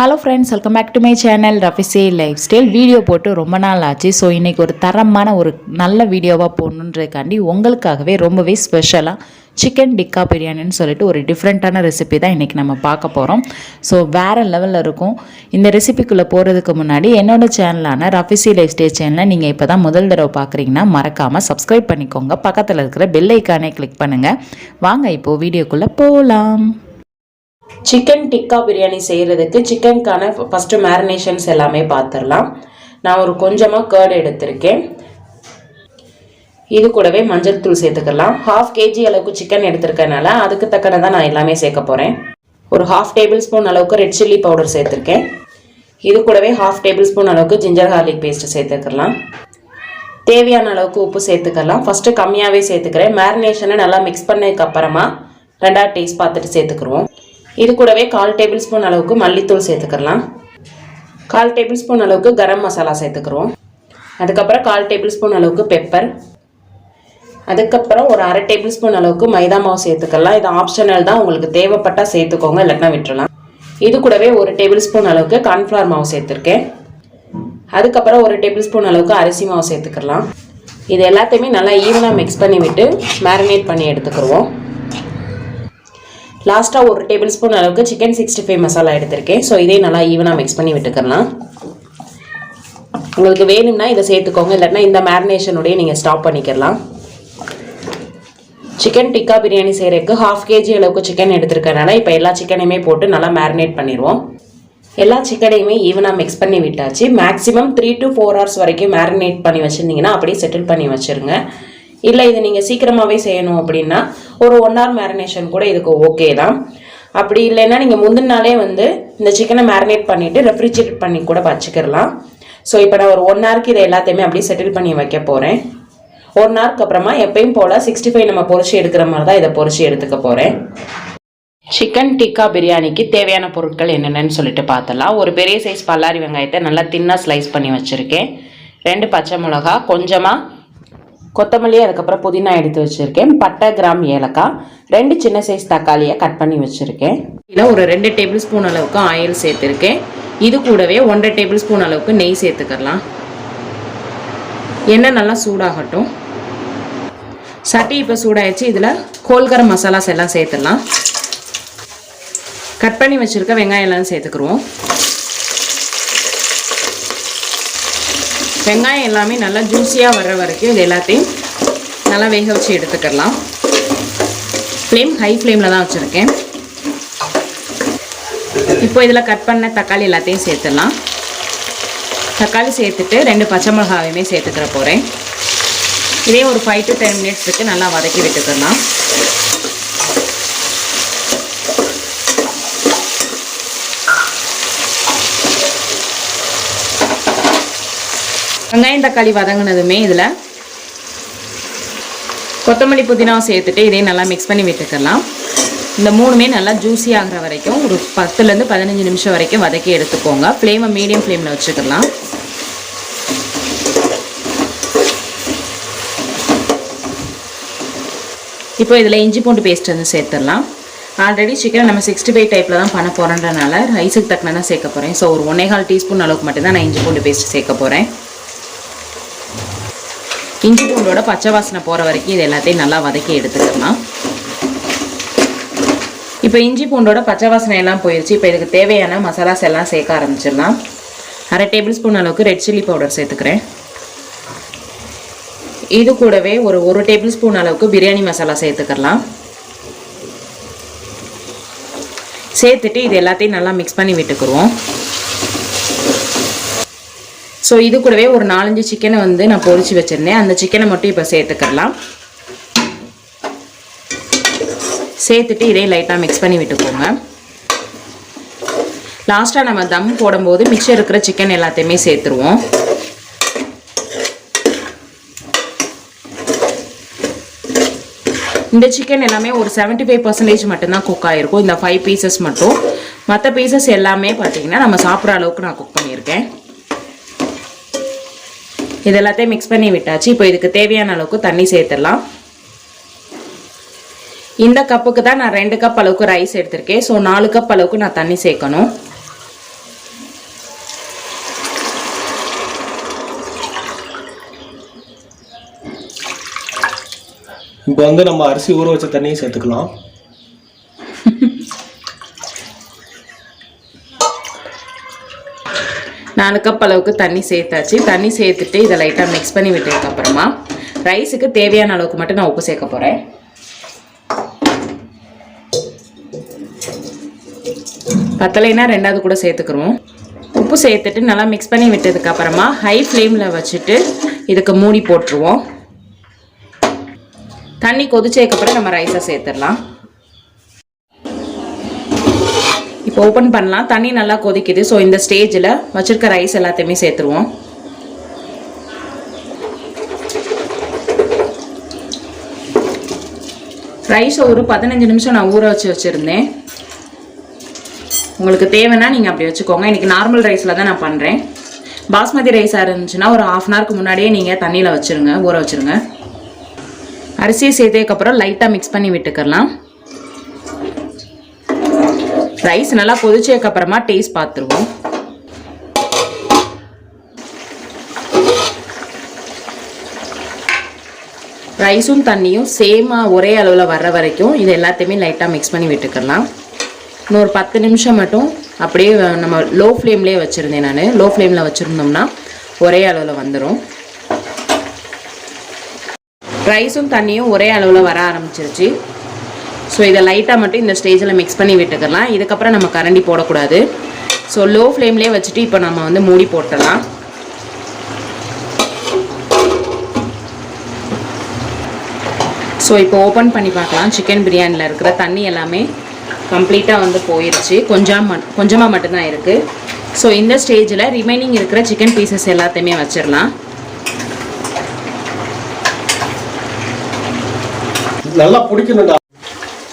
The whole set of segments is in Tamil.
Hello friends welcome back to my channel Rafisi lifestyle video போட்டு ரொம்ப நாள் ஆச்சு. ஸோ இன்றைக்கி ஒரு தரமான ஒரு நல்ல வீடியோவாக போடணுன்றதுக்காண்டி உங்களுக்காகவே ரொம்பவே ஸ்பெஷலாக சிக்கன் டிக்கா பிரியாணின்னு சொல்லிட்டு ஒரு டிஃப்ரெண்ட்டான ரெசிபி தான் இன்றைக்கி நம்ம பார்க்க போகிறோம் ஸோ வேறு லெவலில் இருக்கும். இந்த ரெசிபிக்குள்ளே போகிறதுக்கு முன்னாடி என்னோடய சேனலான ரஃபிசி லைஃப் ஸ்டைல் சேனலை நீங்கள் இப்போ தான் முதல் தடவை பார்க்குறீங்கன்னா மறக்காமல் சப்ஸ்கிரைப் பண்ணிக்கோங்க. பக்கத்தில் இருக்கிற பெல் ஐக்கானே கிளிக் பண்ணுங்கள் வாங்க இப்போது வீடியோக்குள்ளே போகலாம் சிக்கன் டிக்கா பிரியாணி செய்கிறதுக்கு சிக்கனுக்கான ஃபஸ்ட்டு மேரினேஷன்ஸ் எல்லாமே பார்த்துடலாம் நான் ஒரு கொஞ்சமாக கேர்டு எடுத்திருக்கேன். இது கூடவே மஞ்சள் தூள் சேர்த்துக்கலாம். ஹாஃப் கேஜி அளவுக்கு சிக்கன் எடுத்திருக்கனால அதுக்கு தக்கன தான் நான் எல்லாமே சேர்க்க போகிறேன் ஒரு ஹாஃப் டேபிள் ஸ்பூன் அளவுக்கு ரெட் சில்லி பவுடர் சேர்த்துருக்கேன். இது கூடவே ஹாஃப் டேபிள் ஸ்பூன் அளவுக்கு ஜிஞ்சர் கார்லிக் பேஸ்ட்டு சேர்த்துக்கலாம். தேவையான அளவுக்கு உப்பு சேர்த்துக்கலாம். ஃபஸ்ட்டு கம்மியாகவே சேர்த்துக்கிறேன். மேரினேஷனை நல்லா மிக்ஸ் பண்ணதுக்கு அப்புறமா ரெண்டாவது டேஸ்ட் பார்த்துட்டு சேர்த்துக்குருவோம். இது கூடவே கால் டேபிள் ஸ்பூன் அளவுக்கு மல்லித்தூள் சேர்த்துக்கலாம் கால் டேபிள் ஸ்பூன் அளவுக்கு கரம் மசாலா சேர்த்துக்கிறோம். அதுக்கப்புறம் கால் டேபிள் ஸ்பூன் அளவுக்கு பெப்பர். அதுக்கப்புறம் ஒரு அரை டேபிள் ஸ்பூன் அளவுக்கு மைதா மாவு சேர்த்துக்கலாம் இது ஆப்ஷனல் தான். உங்களுக்கு தேவைப்பட்டால் சேர்த்துக்கோங்க. இல்லைன்னா விட்டுறலாம். இது கூடவே ஒரு டேபிள் ஸ்பூன் அளவுக்கு கார்ன்ஃப்ளவர் மாவு சேர்த்துருக்கேன். அதுக்கப்புறம் ஒரு டேபிள் ஸ்பூன் அளவுக்கு அரிசி மாவு சேர்த்துக்கலாம் இது எல்லாத்தையுமே நல்லா ஈவனாக மிக்ஸ் பண்ணி விட்டு மேரினேட் பண்ணி எடுத்துக்கிடுவோம் லாஸ்ட்டாக ஒரு டேபிள் ஸ்பூன் அளவுக்கு சிக்கன் சிக்ஸ்டி ஃபைவ் மசாலா எடுத்திருக்கேன். ஸோ இதே நல்லா ஈவனாக மிக்ஸ் பண்ணி விட்டுக்கலாம் உங்களுக்கு வேணும்னா இதை சேர்த்துக்கோங்க. இல்லைன்னா இந்த மேரினேஷனுடைய நீங்கள் ஸ்டாப் பண்ணிக்கலாம் சிக்கன் டிக்கா பிரியாணி செய்கிறதுக்கு ஹாஃப் கேஜி அளவுக்கு சிக்கன் எடுத்துருக்கனால இப்போ எல்லா சிக்கனையுமே போட்டு நல்லா மேரினேட் பண்ணிடுவோம். எல்லா சிக்கனையுமே ஈவனாக மிக்ஸ் பண்ணி விட்டாச்சு. Maximum three to four hours வரைக்கும் மேரினேட் பண்ணி வச்சுருந்தீங்கன்னா அப்படியே செட்டில் பண்ணி வச்சுருங்க. இல்லை இது நீங்கள் சீக்கிரமாகவே செய்யணும் அப்படின்னா ஒரு ஒன் ஹவர் மேரினேஷன் கூட இதுக்கு ஓகே தான். அப்படி இல்லைன்னா நீங்கள் முந்தின நாளே வந்து இந்த சிக்கனை மேரினேட் பண்ணிவிட்டு ரெஃப்ரிஜிரேட் பண்ணி கூட வச்சுக்கிடலாம். ஸோ இப்போ நான் ஒரு ஒன் ஹவருக்கு இதை எல்லாத்தையுமே அப்படியே செட்டில் பண்ணி வைக்க போகிறேன் ஒன் ஹவருக்கு அப்புறமா எப்பயும் போல் சிக்ஸ்டி ஃபைவ் நம்ம பொறிச்சு எடுக்கிற மாதிரி தான் இதை பொறிச்சு எடுத்துக்க போகிறேன் சிக்கன் டிக்கா பிரியாணிக்கு தேவையான பொருட்கள் என்னென்னு சொல்லிட்டு பார்த்தலாம் ஒரு பெரிய சைஸ் பல்லாரி வெங்காயத்தை நல்லா தின்னாக ஸ்லைஸ் பண்ணி வச்சுருக்கேன். ரெண்டு பச்சை மிளகா கொஞ்சமாக கொத்தமல்லி அதுக்கப்புறம் புதினா எடுத்து வச்சுருக்கேன். பட்டை கிராம் ஏலக்காய். ரெண்டு சின்ன சைஸ் தக்காளியை கட் பண்ணி வச்சுருக்கேன். இதில் ஒரு ரெண்டு டேபிள் ஸ்பூன் அளவுக்கு ஆயில் சேர்த்துருக்கேன். இது கூடவே ஒன்றரை டேபிள் ஸ்பூன் அளவுக்கு நெய் சேர்த்துக்கலாம் எண்ணெய் நல்லா சூடாகட்டும். சட்டி இப்போ சூடாயிடுச்சு. இதில் கோல்கரம் மசாலாஸ் எல்லாம் சேர்த்துடலாம். கட் பண்ணி வச்சுருக்க வெங்காயம் எல்லாம் சேர்த்துக்குருவோம். வெங்காயம் எல்லாமே நல்லா ஜூஸியாக வர்ற வரைக்கும் இது எல்லாத்தையும் நல்லா வேக வச்சு எடுத்துக்கலாம். ஃப்ளேம் ஹை ஃப்ளேமில் தான் வச்சுருக்கேன். இப்போ இதில் கட் பண்ண தக்காளி எல்லாத்தையும் சேர்த்துடலாம். தக்காளி சேர்த்துட்டு ரெண்டு பச்சை மிளகாவையுமே சேர்த்துக்கிற போகிறேன் இதே ஒரு ஃபைவ் டு டென் மினிட்ஸுக்கு நல்லா வதக்கி விட்டுக்கலாம். வெங்காயம் தக்காளி வதங்கினதுமே இதில் கொத்தமல்லி புதினாவை சேர்த்துட்டு இதையும் நல்லா மிக்ஸ் பண்ணி விட்டுக்கலாம். இந்த மூணுமே நல்லா ஜூஸி ஆகிற வரைக்கும் ஒரு பத்துலேருந்து பதினஞ்சு நிமிஷம் வரைக்கும் வதக்கி எடுத்துக்கோங்க. ஃப்ளேமை மீடியம் ஃப்ளேமில் வச்சுக்கலாம். இப்போ இதில் இஞ்சி பூண்டு பேஸ்ட் வந்து சேர்த்துடலாம். ஆல்ரெடி சிக்கனை நம்ம சிக்ஸ்டி ஃபைவ் டைப்பில் தான் பண்ண போகிறன்றனால ரைஸுக்கு தக்கன தான் சேர்க்க போகிறேன் ஸோ ஒரு ஒன்னேகால் டீஸ்பூன் அளவுக்கு மட்டும்தான் நான் இஞ்சி பூண்டு பேஸ்ட் சேர்க்க போகிறேன் இஞ்சி பூண்டோட பச்சை வாசனை போகிற வரைக்கும் இது எல்லாத்தையும் நல்லா வதக்கி எடுத்துக்கலாம். இப்போ இஞ்சி பூண்டோட பச்சை வாசனை எல்லாம் போயிடுச்சு இப்போ இதுக்கு தேவையான மசாலாஸ் எல்லாம் சேர்க்க ஆரம்பிச்சிடலாம். அரை டேபிள் ஸ்பூன் அளவுக்கு ரெட் சில்லி பவுடர் சேர்த்துக்கிறேன். இது கூடவே ஒரு ஒரு டேபிள் ஸ்பூன் அளவுக்கு பிரியாணி மசாலா சேர்த்துக்கலாம். சேர்த்துட்டு இது எல்லாத்தையும் நல்லா மிக்ஸ் பண்ணி விட்டுக்குருவோம். ஸோ இது கூடவே ஒரு நாலஞ்சு சிக்கனை வந்து நான் பொறிச்சு வச்சுருந்தேன். அந்த சிக்கனை மட்டும் இப்போ சேர்த்துக்கலாம் சேர்த்துட்டு இதே லைட்டாக மிக்ஸ் பண்ணி விட்டுக்கோங்க. லாஸ்ட்டாக நம்ம தம் போடும்போது மிச்சம் இருக்கிற சிக்கன் எல்லாத்தையுமே சேர்த்துருவோம். இந்த சிக்கன் எல்லாமே ஒரு செவன்ட்டி ஃபைவ் பர்சன்டேஜ் மட்டும்தான் குக் ஆகிருக்கும் இந்த ஃபைவ் பீசஸ் மட்டும். மற்ற பீசஸ் எல்லாமே பார்த்தீங்கன்னா நம்ம சாப்பிட்ற அளவுக்கு நான் குக் பண்ணியிருக்கேன். இது எல்லாத்தையும் மிக்ஸ் பண்ணி விட்டாச்சு. இப்போ இதுக்கு தேவையான அளவுக்கு தண்ணி சேர்த்துடலாம். இந்த கப்புக்கு தான் நான் ரெண்டு கப் அளவுக்கு ரைஸ் எடுத்திருக்கேன். ஸோ நாலு கப் அளவுக்கு நான் தண்ணி சேர்க்கணும். இப்போ வந்து நம்ம அரிசி ஊற வச்ச தண்ணியும் சேர்த்துக்கலாம். நாலு கப் அளவுக்கு தண்ணி சேர்த்தாச்சு. தண்ணி சேர்த்துட்டு இதை லைட்டாக மிக்ஸ் பண்ணி விட்டதுக்கப்புறமா ரைஸுக்கு தேவையான அளவுக்கு மட்டும் நான் உப்பு சேர்க்க போகிறேன் பத்தலைனா ரெண்டாவது கூட சேர்த்துக்கிறோம் உப்பு சேர்த்துட்டு நல்லா மிக்ஸ் பண்ணி விட்டதுக்கப்புறமா ஹை ஃப்ளேமில் வச்சுட்டு இதுக்கு மூடி போட்டுருவோம். தண்ணி கொதிச்சதுக்கப்புறம் நம்ம ரைஸை சேர்த்துடலாம். இப்போ ஓப்பன் பண்ணலாம். தண்ணி நல்லா கொதிக்குது. ஸோ இந்த ஸ்டேஜில் வச்சுருக்க ரைஸ் எல்லாத்தையுமே சேர்த்துருவோம். ரைஸை ஒரு பதினஞ்சு நிமிஷம் நான் ஊற வச்சு வச்சுருந்தேன். உங்களுக்கு தேவைன்னா நீங்கள் அப்படி வச்சுக்கோங்க. இன்றைக்கி நார்மல் ரைஸில் தான் நான் பண்ணுறேன் பாஸ்மதி ரைஸாக இருந்துச்சுன்னா ஒரு ஆஃப் அன் ஹவருக்கு முன்னாடியே நீங்கள் தண்ணியில் வச்சுருங்க ஊற வச்சுருங்க. அரிசியை சேர்த்ததுக்கப்புறம் லைட்டாக மிக்ஸ் பண்ணி விட்டுக்கலாம். ரைஸ் நல்லா கொதிச்சதுக்கு அப்புறமா டேஸ்ட் பார்த்துருவோம். ரைஸும் தண்ணியும் சேமாக ஒரே அளவில் வர்ற வரைக்கும் இது எல்லாத்தையுமே லைட்டாக மிக்ஸ் பண்ணி விட்டுக்கலாம். இன்னும் ஒரு பத்து நிமிஷம் மட்டும் அப்படியே நம்ம லோ ஃப்ளேம்லேயே வச்சுருந்தேன் நான். லோ ஃப்ளேமில் வச்சுருந்தோம்னா ஒரே அளவில் வந்துடும் ரைஸும் தண்ணியும் ஒரே அளவில் வர ஆரம்பிச்சிருச்சு. ஸோ இதை லைட்டாக மட்டும் இந்த ஸ்டேஜில் மிக்ஸ் பண்ணி விட்டுக்கலாம். இதுக்கப்புறம் நம்ம கரண்டி போடக்கூடாது. ஸோ லோ ஃப்ளேம்லேயே வச்சுட்டு இப்போ நம்ம வந்து மூடி போட்டுடலாம். ஸோ இப்போ ஓப்பன் பண்ணி பார்க்கலாம். சிக்கன் பிரியாணியில் இருக்கிற தண்ணி எல்லாமே கம்ப்ளீட்டாக வந்து போயிருச்சு. கொஞ்சம் மட் கொஞ்சமாக மட்டும்தான் இருக்குது ஸோ இந்த ஸ்டேஜில் ரிமைனிங் இருக்கிற சிக்கன் பீசஸ் எல்லாத்தையுமே வச்சிடலாம். நல்லா பிடிக்கணும்டா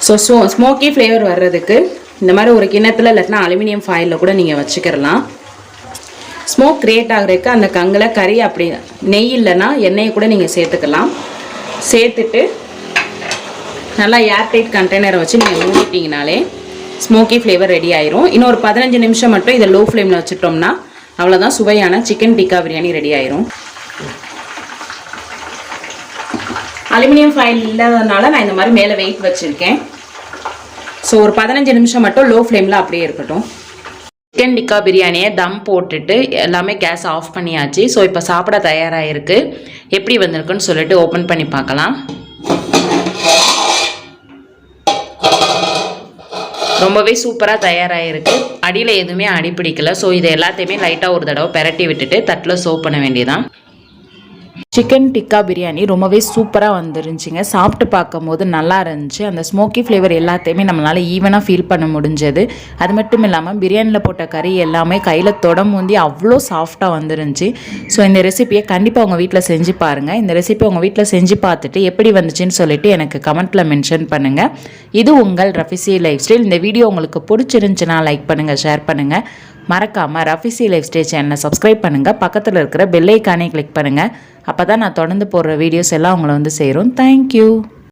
ஸோ ஸ்மோ ஸ்மோக்கி ஃப்ளேவர் வர்றதுக்கு இந்த மாதிரி ஒரு கிண்ணத்தில் இல்லாட்டினா அலுமினியம் ஃபாயிலில் கூட நீங்கள் வச்சுக்கிறலாம் ஸ்மோக் கிரியேட் ஆகுறதுக்கு அந்த கங்கில் கறி அப்படி நெய் இல்லைன்னா எண்ணெயை கூட நீங்கள் சேர்த்துக்கலாம். சேர்த்துட்டு நல்லா ஏர்டைட் கண்டெய்னரை வச்சு நீங்கள் மூடிட்டிங்கனாலே ஸ்மோக்கி ஃப்ளேவர் ரெடி ஆயிரும். இன்னும் ஒரு பதினஞ்சு நிமிஷம் மட்டும் இதை லோ ஃப்ளேமில் வச்சுட்டோம்னா அவ்வளோதான் சுவையான சிக்கன் டிக்கா பிரியாணி ரெடி ஆயிரும். அலுமினியம் ஃபைல் இல்லாததுனால நான் இந்த மாதிரி மேலே வெயிட் வச்சுருக்கேன். ஸோ ஒரு பதினஞ்சு நிமிஷம் மட்டும் லோ ஃப்ளேமில் அப்படியே இருக்கட்டும். சிக்கன் டிக்கா பிரியாணியை தம் போட்டுட்டு எல்லாமே கேஸ் ஆஃப் பண்ணியாச்சு. ஸோ இப்போ சாப்பிட தயாராக இருக்குது எப்படி வந்திருக்குன்னு சொல்லிட்டு ஓப்பன் பண்ணி பார்க்கலாம். ரொம்பவே சூப்பராக தயாராகிருக்கு அடியில் எதுவுமே அடி பிடிக்கல ஸோ இதை எல்லாத்தையுமே லைட்டாக ஒரு தடவை பெரட்டி விட்டுட்டு தட்டில் சோப் பண்ண வேண்டியதான் சிக்கன் டிக்கா பிரியாணி ரொம்பவே சூப்பராக வந்துருந்துச்சிங்க. சாப்பிட்டு பார்க்கும்போது நல்லா இருந்துச்சு. அந்த ஸ்மோக்கி ஃப்ளேவர் எல்லாத்தையுமே நம்மளால் ஈவனாக ஃபீல் பண்ண முடிஞ்சது. அது மட்டும் இல்லாமல் பிரியாணியில் போட்ட கறி எல்லாமே கையில் தொடமுந்தி அவ்வளோ சாஃப்டாக வந்துருந்துச்சு. ஸோ இந்த ரெசிபியை கண்டிப்பாக உங்கள் வீட்டில் செஞ்சு பாருங்கள் இந்த ரெசிபி உங்கள் வீட்டில் செஞ்சு பார்த்துட்டு எப்படி வந்துச்சுன்னு சொல்லிட்டு எனக்கு கமெண்ட்டில் மென்ஷன் பண்ணுங்கள் இது உங்கள் ரஃபிசி லைஃப் ஸ்டைல். இந்த வீடியோ உங்களுக்கு பிடிச்சிருந்துச்சுன்னா லைக் பண்ணுங்கள் ஷேர் பண்ணுங்கள் மறக்காமல் ரஃபிசி லைஃப் ஸ்டைல் சேனலை சப்ஸ்கிரைப் பண்ணுங்கள் பக்கத்தில் இருக்கிற பெல்லைக்கானே கிளிக் பண்ணுங்கள் அப்போ தான் நான் தொடர்ந்து போடுற வீடியோஸ் எல்லாம் உங்களை வந்து சேரும். தேங்க்யூ